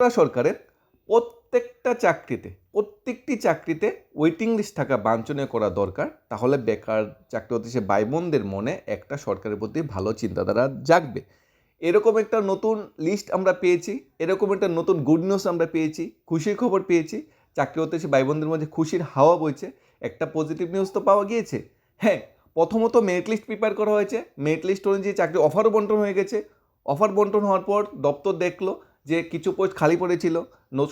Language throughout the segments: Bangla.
সরকারের প্রত্যেকটা চাকরিতে, প্রত্যেকটি চাকরিতে ওয়েটিং লিস্ট থাকা বাঞ্ছনীয় করা দরকার। তাহলে বেকার চাকরি হতে সে ভাই বোনদের মনে একটা সরকারের প্রতি ভালো চিন্তাধারা জাগবে। এরকম একটা নতুন লিস্ট আমরা পেয়েছি, এরকম একটা নতুন গুড নিউজ আমরা পেয়েছি, খুশির খবর পেয়েছি। চাকরি হতে সে ভাই বোনদের মধ্যে খুশির হাওয়া বইছে, একটা পজিটিভ নিউজ তো পাওয়া গিয়েছে। হ্যাঁ প্রথমত মেরিট লিস্ট প্রিপেয়ার করা হয়েছে। মেরিট লিস্ট অনুযায়ী চাকরি অফারও বন্টন হয়ে গেছে। অফার বন্টন হওয়ার পর দপ্তর দেখল যে কিছু পোস্ট খালি পড়েছিল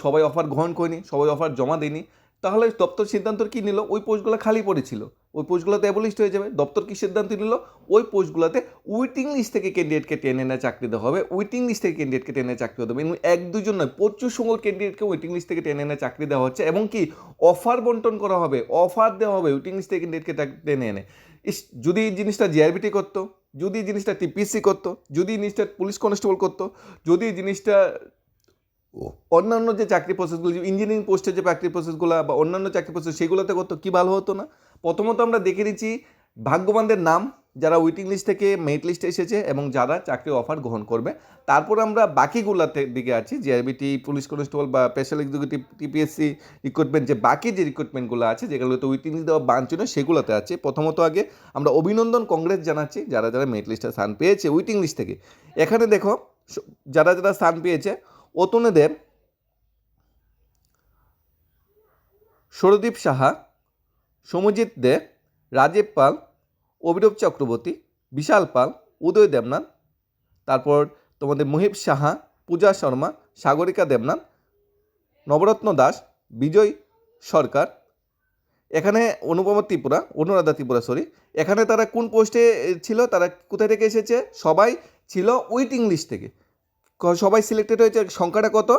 সবাই অফার গ্রহণ করেনি, সবাই অফার জমা দেয়নি, তাহলে দপ্তর সিদ্ধান্ত কী নিল? ওই পোস্টগুলো খালি পড়েছিল। ওই পোস্টগুলোতে অ্যাবলিস্ট হয়ে যাবে। দপ্তর কী সিদ্ধান্ত নিল? ওই পোস্টগুলোতে ওয়েটিং লিস্ট থেকে ক্যান্ডিডেটকে টেনে এনে চাকরি দেওয়া হবে। ওয়েটিং লিস্ট থেকে ক্যান্ডিডেটকে টেনে চাকরি হবে। এবং এক দুজন নয়, প্রচুর সংখ্যক ক্যান্ডিডেটকে ওয়েটিং লিস্ট থেকে টেনে এনে চাকরি দেওয়া হচ্ছে এবং কি অফার বন্টন করা হবে অফার দেওয়া হবে ওয়েটিং লিস্ট থেকে ক্যান্ডিডেটকে টেনে এনে। যদি এই জিনিসটা জিআরবিটি করতো যদি জিনিসটা টিপিসি করতো, যদি জিনিসটা পুলিশ কনস্টেবল করতো, যদি জিনিসটা অন্যান্য যে চাকরি প্রসেসগুলো ইঞ্জিনিয়ারিং পোস্টের যে চাকরি প্রসেসগুলো বা অন্যান্য চাকরি প্রসেস সেগুলোতে করতো, কী ভালো হতো না? প্রথমত আমরা দেখে দিচ্ছি ভাগ্যবানদের নাম যারা ওয়েটিং লিস্ট থেকে মেরিট লিস্টে এসেছে এবং যারা চাকরির অফার গ্রহণ করবে, তারপর আমরা বাকিগুলোর দিকে আছি জিআরবিটি পুলিশ কনস্টেবল বা স্পেশাল এক্সিকিউটিভ টিপিএসসি রিক্রুটমেন্ট যে বাকি যে রিক্রুটমেন্টগুলো আছে, যেগুলোতে ওয়েটিং লিস্ট দেওয়া বাঞ্ছনীয় সেগুলোতে আছে। প্রথমত আগে আমরা অভিনন্দন কংগ্রেস জানাচ্ছি, যারা যারা মেরিট লিস্টে স্থান পেয়েছে ওয়েটিং লিস্ট থেকে। এখানে দেখো যারা যারা স্থান পেয়েছে অতনুদেব সৌরদীপ সাহা সমজিৎ দে, রাজীব পাল অভিরূপ চক্রবর্তী, বিশাল পাল, উদয় দেবনাথ, তারপর তোমাদের মুহিব সাহা, পূজা শর্মা, সাগরিকা দেবনাথ, নবরত্ন দাস, বিজয় সরকার, এখানে অনুপমা ত্রিপুরা, অনুরাধা ত্রিপুরা সরি এখানে তারা কোন পোস্টে ছিল, তারা কোথায় থেকে এসেছে? সবাই ছিল ওয়েটিং লিস্ট থেকে। সবাই সিলেক্টেড হয়েছে, সংখ্যাটা কত?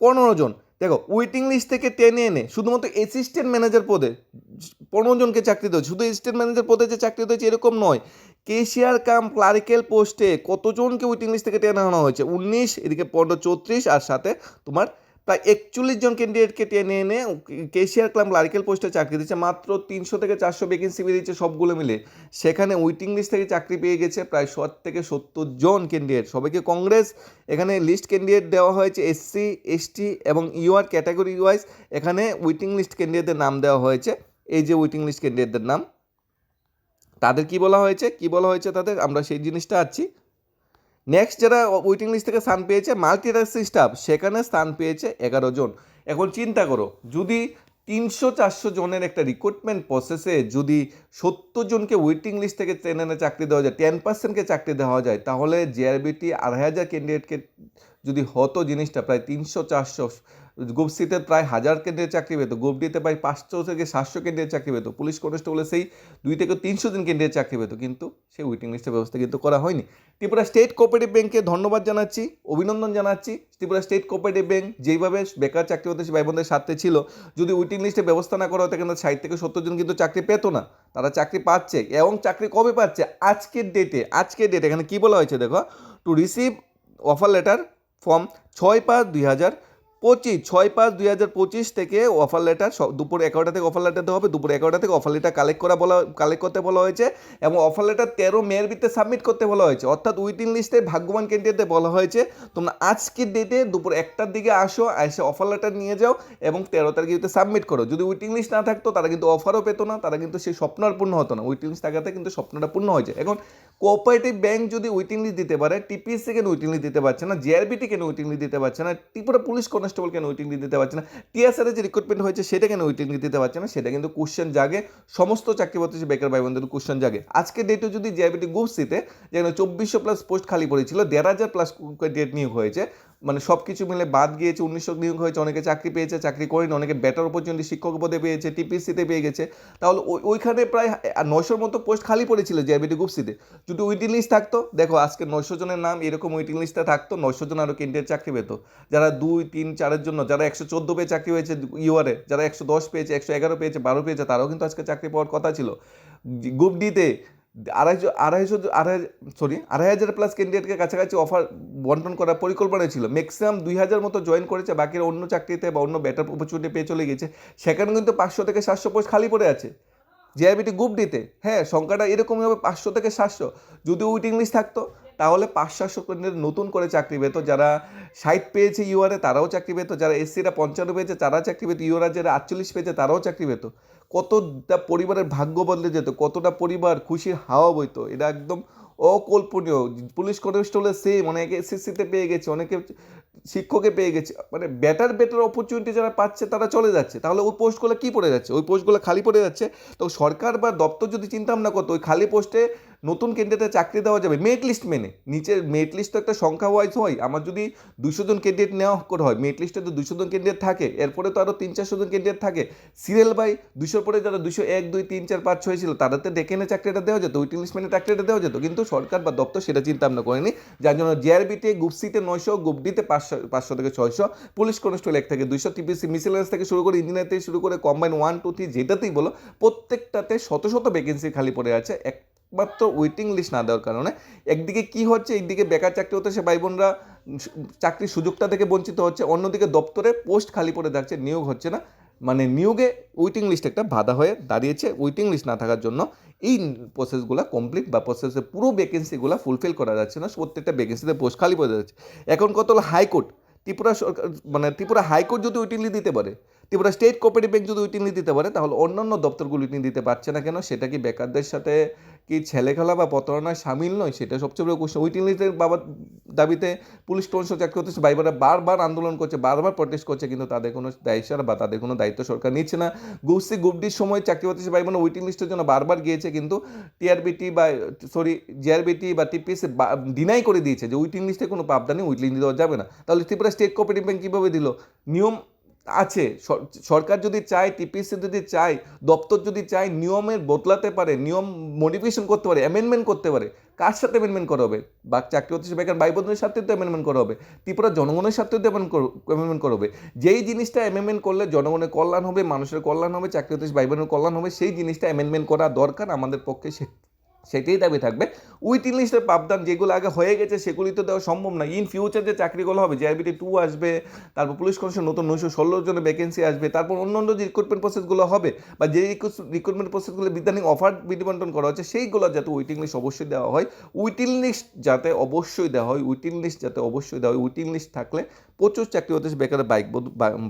পনেরো জন। দেখো ওয়েটিং লিস্ট থেকে টেনে এনে, শুধুমাত্র অ্যাসিস্ট্যান্ট ম্যানেজার পদে পনেরো জনকে চাকরি দেওয়া শুধু অ্যাসিস্ট্যান্ট ম্যানেজার পদে যে চাকরি দিয়েছে এরকম নয় কেশিয়ার কাম ক্লারিক্যাল পোস্টে কতজনকে ওয়েটিং লিস্ট থেকে টেনে আনা হয়েছে? উনিশ, এদিকে পনেরো, চৌত্রিশ, আর সাথে তোমার প্রায় একচল্লিশ জন ক্যান্ডিডেটকে টেনে এনে কেশিয়ার ক্লাম ক্লারিক্যাল পোস্টে চাকরি দিচ্ছে মাত্র তিনশো থেকে চারশো ভ্যাকেন্সি বেরিয়েছে সবগুলো মিলে। সেখানে ওয়েটিং লিস্ট থেকে চাকরি পেয়ে গেছে প্রায় ষাট থেকে সত্তর জন ক্যান্ডিডেট সবাইকে কংগ্রেস, এখানে লিস্ট ক্যান্ডিডেট দেওয়া হয়েছে এসসি এসটি এবং ইউআর ক্যাটাগরি ওয়াইজ এখানে ওয়েটিং লিস্ট ক্যান্ডিডেটদের নাম দেওয়া হয়েছে। এই যে ওয়েটিং লিস্ট ক্যান্ডিডেটদের নাম, তাদের কি বলা হয়েছে, কি বলা হয়েছে তাদের, আমরা সেই জিনিসটা আছি। নেক্সট যারা ওয়েটিং লিস্ট থেকে স্থান পেয়েছে মাল্টিটাস্কিং স্টাফ সেখানে স্থান পেয়েছে এগারো জন। এখন চিন্তা করো, যদি তিনশো চারশো জনের একটা রিক্রুটমেন্ট প্রসেসে যদি সত্তর জনকে ওয়েটিং লিস্ট থেকে টেনে চাকরি দেওয়া যায় টেন পার্সেন্টকে চাকরি দেওয়া যায়, তাহলে জেআরবিটি আড়াই হাজার ক্যান্ডিডেটকে যদি হতো জিনিসটা প্রায় তিনশো, চারশো গ্রুপ প্রায় হাজার কেন্দ্রের চাকরি পেতো গ্রুপ প্রায় পাঁচশো থেকে সাতশো কেন্দ্রের চাকরি পেতো, পুলিশ কনস্টেবলে সেই দুই থেকে তিনশো দিন কেন্দ্রের চাকরি পেতো, কিন্তু সেই ওয়েটিং লিস্টের ব্যবস্থা কিন্তু করা হয়নি। ত্রিপুরা স্টেট কোঅপারেটিভ ব্যাংকে ধন্যবাদ জানাচ্ছি, অভিনন্দন জানাচ্ছি। ত্রিপুরা স্টেট কোঅপারেটিভ ব্যাংক যেইভাবে বেকার চাকরি হতে ভাই বোনদের স্বার্থে ছিল, যদি ওয়েটিং লিস্টে ব্যবস্থা না করা হতো কিন্তু ষাট থেকে সত্তর জন কিন্তু চাকরি পেতো না। তারা চাকরি পাচ্ছে এবং চাকরি কবে পাচ্ছে? আজকের ডেটে আজকের ডেটে এখানে কী বলা হয়েছে দেখো? To receive offer letter form ছয় পাঁচ দুই হাজার পঁচিশ, ছয় পাঁচ দুই হাজার পঁচিশ থেকে অফার লেটার দুপুর এগারোটা থেকে অফার লেটার দেওয়া হবে। দুপুর এগারোটা থেকে অফার লেটার কালেক্ট করা বলা কালেক্ট করতে বলা হয়েছে এবং অফার লেটার তেরো মেয়ের ভিতরে সাবমিট করতে বলা হয়েছে। অর্থাৎ উইটিং লিস্টে ভাগ্যবান ক্যান্ডিডেটদের বলা হয়েছে। তোমরা আজকের ডেটে দুপুর একটার দিকে আসো, এসে অফার লেটার নিয়ে যাও এবং তেরো তারিখে সাবমিট করো। যদি উইটিং লিস্ট না থাকতো, তারা কিন্তু অফারও পেতো না, তারা কিন্তু সেই স্বপ্ন পূর্ণ হতো না। উইটিং লিস্ট থাকাতে কিন্তু স্বপ্নটা পূর্ণ হয়েছে। এখন কোঅপারেটিভ ব্যাংক যদি ওয়েটিং লিস্ট দিতে পারে টিপিএসসি কেন ওয়েটিং লিস্ট দিতে পারছে না? জিআরবিটি কেন ওয়েটিং লিস্ট দিতে পারছে না? ত্রিপুরা পুলিশ কনস্টেবল কেন ওয়েটিং লিস্ট দিতে পারছে না? টিএসআর যে রিক্রুটমেন্ট হয়েছে, সেটা কেন ওয়েটিং লিস্ট দিতে পারছে না? সেটা কিন্তু কোশ্চেন জাগে। সমস্ত চাকরি প্রত্যাশী বেকার ভাই বোনদের কোশ্চেন জাগে। আজকে ডেটে যদি জিআরবিটি গ্রুপ সিতে যেখানে চব্বিশশো প্লাস পোস্ট খালি পড়েছিল, দেড় হাজার প্লাস ডেট নিয়োগ হয়েছে মানে সব কিছু মিলে বাদ গিয়েছে, উনিশশো নিয়োগ হয়েছে, অনেকে চাকরি পেয়েছে, চাকরি করেনি, অনেকে বেটার অপরচুনিটি শিক্ষক পদে পেয়েছে টিপিসিতে পেয়ে গেছে। তাহলে ওই, ওইখানে প্রায় নয়শোর মতো পোস্ট খালি পড়েছিল জিআরবিটি গ্রুপ সিতে যদি ওয়েটিং লিস্ট থাকতো, দেখো আজকে নয়শো জনের নাম, এরকম ওয়েটিং লিস্টে থাকতো, নয়শো জন আরও কেন্দ্রের চাকরি পেত। যারা দুই, তিন, চারের জন্য, যারা একশো চোদ্দ পেয়ে চাকরি হয়েছে ইউআরে যারা একশো দশ পেয়েছে, একশো এগারো পেয়েছে, বারো পেয়েছে, তারাও কিন্তু আজকে চাকরি পাওয়ার কথা ছিল। গ্রুপ ডিতে আড়াইশো আড়াইশো, আড়াই সরি আড়াই হাজার প্লাস ক্যান্ডিডেটকে কাছাকাছি অফার বন্টন করার পরিকল্পনা ছিল। ম্যাক্সিমাম দুই হাজার মতো জয়েন করেছে, বাকিরা অন্য চাকরিতে বা অন্য বেটার অপরচুনিটি পেয়ে চলে গেছে। সেখানে কিন্তু পাঁচশো থেকে সাতশো পোস্ট খালি পড়ে আছে। জেআইবিটি গ্রুপ ডিতে হ্যাঁ সংখ্যাটা এরকমই হবে, পাঁচশো থেকে সাতশো। যদি ওয়েটিং লিস্ট থাকতো, তাহলে পাঁচ সাতশো কেন্দ্রের নতুন করে চাকরি পেতো। যারা ষাট পেয়েছে ইউআরে তারাও চাকরি পেতো। যারা এসসিরা পঞ্চান্ন পেয়েছে তারা চাকরি পেতো। ইউরা যারা আটচল্লিশ পেয়েছে, তারাও চাকরি পেতো। কতটা পরিবারের ভাগ্য বদলে যেত, কতটা পরিবার খুশির হাওয়া বইতো, এটা একদম অকল্পনীয়। পুলিশ কনস্টেবলে সেম অনেকে এসএসসিতে পেয়ে গেছে, অনেকে শিক্ষকে পেয়ে গেছে মানে বেটার বেটার অপরচুনিটি যারা পাচ্ছে তারা চলে যাচ্ছে। তাহলে ওই পোস্টগুলো কী পড়ে যাচ্ছে? ওই পোস্টগুলো খালি পড়ে যাচ্ছে? তো সরকার বা দপ্তর যদি চিন্তা ভাবনা করতো, ওই খালি পোস্টে নতুন ক্যান্ডিডেটে চাকরি দেওয়া যাবে। মেরিট লিস্ট মেনে। নিচের মেরিট লিস্ট তো একটা সংখ্যা ওয়াইজ হয়। আমার যদি দুশো জন ক্যান্ডিডেট নেওয়া করে হয় মেরিট লিস্টে তো দুশো জন ক্যান্ডিডেট থাকে। এরপরে তো আরও তিন চারশো জন ক্যান্ডিডেট থাকে। সিরিয়াল বাই দুশোর পরে যারা দুশো এক, দুই, তিন, চার, পাঁচ, ছয় ছিল, তাদেরতে ডেকে এনে চাকরিটা দেওয়া যেত। ওইটিং লিস্ট মেনে চাকরিটা দেওয়া যেত। কিন্তু সরকার বা দপ্তর সেটা চিন্তা ভাবনা করেনি। যার জন্য জিআরবিতে গ্রুপ সিতে নয়শো গ্রুপ ডিতে পাঁচশো পাঁচশো থেকে ছয়শো। পুলিশ কনস্টেবল এক থেকে, দুইশো টিপিসি মিসেলেন্স থেকে শুরু করে ইঞ্জিনিয়ার থেকে শুরু করে কম্বাইন ওয়ান টু থ্রি যেটাতেই বলো, প্রত্যেকটাতে শত শত ভ্যাকেন্সি খালি পড়ে আছে। একমাত্র ওয়েটিং লিস্ট না দেওয়ার কারণে একদিকে কি হচ্ছে, একদিকে বেকার চাকরি হতে সে ভাই বোনরা চাকরির সুযোগটা থেকে বঞ্চিত হচ্ছে, অন্যদিকে দপ্তরে পোস্ট খালি পড়ে থাকছে, নিয়োগ হচ্ছে না। মানে নিয়োগে ওয়েটিং লিস্ট একটা বাধা হয়ে দাঁড়িয়েছে ওয়েটিং লিস্ট না থাকার জন্য। এই প্রসেসগুলো কমপ্লিট বা প্রসেসের পুরো ভ্যাকেন্সিগুলো ফুলফিল করা যাচ্ছে না, প্রত্যেকটা ভ্যাকেন্সিতে পোস্ট খালি পড়ে যাচ্ছে। এখন কত হলো হাইকোর্ট? ত্রিপুরা সরকার মানে ত্রিপুরা হাইকোর্ট যদি উইটিংলি দিতে পারে ত্রিপুরা স্টেট কোঅপারেটিভ ব্যাংক যদি উইটিংলি দিতে পারে, তাহলে অন্যান্য দপ্তরগুলো উইটিং দিতে পারছে না। কেন? সেটা কি বেকারদের সাথে কি ছেলে খেলা বা প্রতারণায় সামিল নয়? সেটা সবচেয়ে বড় কোশ্চেন উইটিংলিতে বাবার দাবিতে পুলিশ কমিশন চাকরি করতেছে বাইবারা বারবার আন্দোলন করছে, বারবার প্রটেস্ট করছে, কিন্তু তাদের কোনো দায়সার বা তাদের কোনো দায়িত্ব সরকার নিচ্ছে না। গুপসি গুপডির সময় চাকরি করতেছে ভাই বোন লিস্টের জন্য বারবার গিয়েছে, কিন্তু টিআরবিটি বা সরি জিআরবিটি বা টিপিএসি ডিনাই করে দিয়েছে যে ওয়েটিং লিস্টে কোনো পাবদা নেই ওয়েটিং দেওয়া যাবে না। তাহলে ত্রিপুরা স্টেট কোপারেটিভ ব্যাংক কীভাবে দিল? নিয়ম আছে। সরকার যদি চায় টিপিসি যদি চায়, দপ্তর যদি চায়, নিয়মের বদলাতে পারে, নিয়ম মডিফিকেশন করতে পারে অ্যামেন্ডমেন্ট করতে পারে, কার সাথে অ্যামেন্ডমেন্ট করা হবে? বা চাকরি হচ্ছে বেকার ভাই বোনদের সাথে তো অ্যামেন্ডমেন্ট করা হবে, ত্রিপুরা জনগণের সাথে তো অ্যামেন্ডমেন্ট করা হবে। যেই জিনিসটা অ্যামেন্ডমেন্ট করলে জনগণের কল্যাণ হবে, মানুষের কল্যাণ হবে, চাকরি ভাই বোনের কল্যাণ হবে, সেই জিনিসটা অ্যামেন্ডমেন্ট করা দরকার আমাদের পক্ষে সে সেটাই দাবি থাকবে। উইটিং লিস্টের পাবদান যেগুলো আগে হয়ে গেছে, সেগুলি তো দেওয়া সম্ভব না ইন ফিউচার যে চাকরিগুলো হবে জিআরবিটি টু আসবে, তারপর পুলিশ কমিশন নতুন নয়শো ষোলো জনের ভ্যাকেন্সি আসবে, তারপর অন্য অন্য যে রিক্রুটমেন্ট প্রসেসগুলো হবে, বা যে রিক্রুটমেন্ট প্রসেসগুলো বিদ্যানিক অফার বিনিবন্টন করা হচ্ছে, সেইগুলো যাতে ওয়েটিং লিস্ট অবশ্যই দেওয়া হয়। উইটিং লিস্ট যাতে অবশ্যই দেওয়া হয় উইটিং লিস্ট যাতে অবশ্যই দেওয়া হয় উইটিং লিস্ট থাকলে প্রচুর চাকরি হতে বেকারের বাইক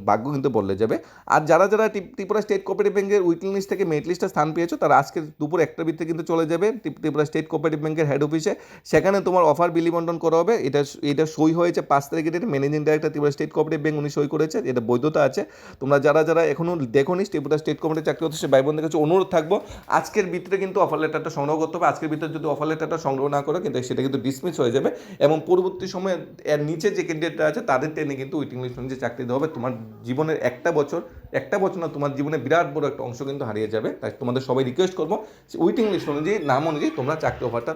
ভাগ্য কিন্তু বদলে যাবে। আর যারা যারা ত্রি- ত্রিপুরা স্টেট কোঅপারেটিভ ব্যাংকের উইটিং লিস্ট থেকে মেরিট লিস্টে স্থান পেয়েছ, তারা আজকে দুপুর একটা ভিত্তিতে কিন্তু চলে যাবে ত্রি- ত্রিপুরা স্টেট কোঅপারেটিভ ব্যাংকের হেড অফিসে সেখানে তোমার অফার বিলি বন্টন করা হবে। এটা এটা সই হয়েছে পাঁচ তারিখে ডেটে managing director Tripura state cooperative bank উনি সই করেছে। এটা বৈধতা আছে। তোমরা যারা যারা এখনও দেখোনি ত্রিপুরা স্টেট কোঅপারেটিভ চাকরি হচ্ছে ভাই বোনদের কাছে অনুরোধ থাকব, আজকের ভিতরে কিন্তু অফার লেটারটা সংগ্রহ করতে হবে। আজকের ভিতরে যদি অফার লেটারটা সংগ্রহ না করো, কিন্তু সেটা কিন্তু ডিসমিস হয়ে যাবে। এবং পরবর্তী সময়ে এর নিচে যে ক্যান্ডিডেটটা আছে, তাদের টেনে কিন্তু ওয়েটিং লিস্ট অনুযায়ী চাকরি দেওয়া হবে। তোমার জীবনের একটা বছর একটা বছর না, তোমার জীবনে বিরাট বড় একটা অংশ কিন্তু হারিয়ে যাবে। তাই তোমাদের সবাই রিকোয়েস্ট করব ওয়েটিং লিস্ট অনুযায়ী, নাম অনুযায়ী তোমরা চাকরি অফারটা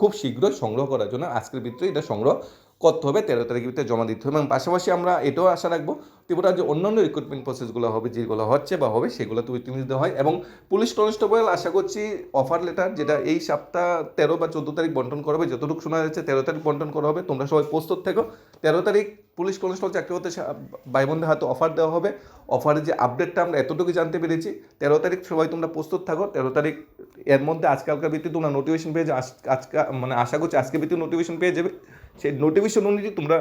খুব শীঘ্রই সংগ্রহ করার জন্য, আজকের ভিতরে এটা সংগ্রহ করতে হবে, তেরো তারিখের ভিতরে জমা দিতে হবে এবং পাশাপাশি আমরা এটাও আশা রাখব ত্রিপুরার যে অন্যান্য রিক্রুটমেন্ট প্রসেসগুলো হবে, যেগুলো হচ্ছে বা হবে সেগুলো তো উইটিং দিতে হয় এবং পুলিশ কনস্টেবল আশা করছি অফার লেটার যেটা এই সপ্তাহ তেরো বা চোদ্দ তারিখ বন্টন করা হবে, যতটুকু শোনা যাচ্ছে তেরো তারিখ বন্টন করা হবে, তোমরা সবাই প্রস্তুত থেকো। তেরো তারিখ পুলিশ কনস্টেবল চাকরি হতে ভাই হাতে অফার দেওয়া হবে অফারের যে আপডেটটা আমরা এতটুকু জানতে পেরেছি, তেরো তারিখ সবাই তোমরা প্রস্তুত থাকো, তেরো তারিখ এর মধ্যে আজকালকার ভিত্তি তোমরা নোটিফিকেশন পেয়ে আজকে মানে আশা করছি আজকে ভিত্তিতে নোটিফিকেশন পেয়ে যাবে। সেই নোটিফিকেশন অনুযায়ী তোমরা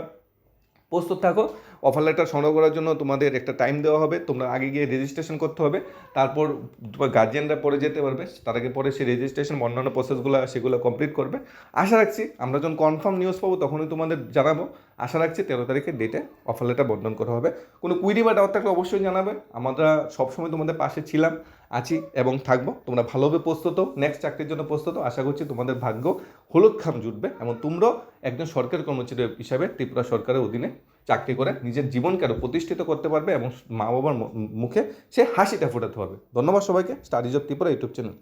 প্রস্তুত থাকো। অফার লেটার সংগ্রহ করার জন্য তোমাদের একটা টাইম দেওয়া হবে। তোমরা আগে গিয়ে রেজিস্ট্রেশন করতে হবে। তারপর তোমার গার্জিয়ানরা পরে যেতে পারবে। তার আগে পরে সেই রেজিস্ট্রেশন অন্যান্য প্রসেসগুলো সেগুলো কমপ্লিট করবে। আশা রাখছি আমরা যখন কনফার্ম নিউজ পাবো তখনই তোমাদের জানাব। আশা রাখছি তেরো তারিখের ডেটে অফার লেটার বন্টন করা হবে। কোনো কুইরি বা ডাউট থাকলে অবশ্যই জানাবে। আমরা সবসময় তোমাদের পাশে ছিলাম। আছি এবং থাকব। তোমরা ভালোভাবে প্রস্তুত নেক্সট চাকরির জন্য প্রস্তুত আশা করছি তোমাদের ভাগ্য হলুদ খাম জুটবে এবং তোমরাও একজন সরকারি কর্মচারী হিসাবে ত্রিপুরা সরকারের অধীনে চাকরি করে নিজের জীবনকে আরও প্রতিষ্ঠিত করতে পারবে এবং মা বাবার মুখে সে হাসিটা ফোটাতে পারবে। ধন্যবাদ সবাইকে। Studies of Tripura YouTube channel.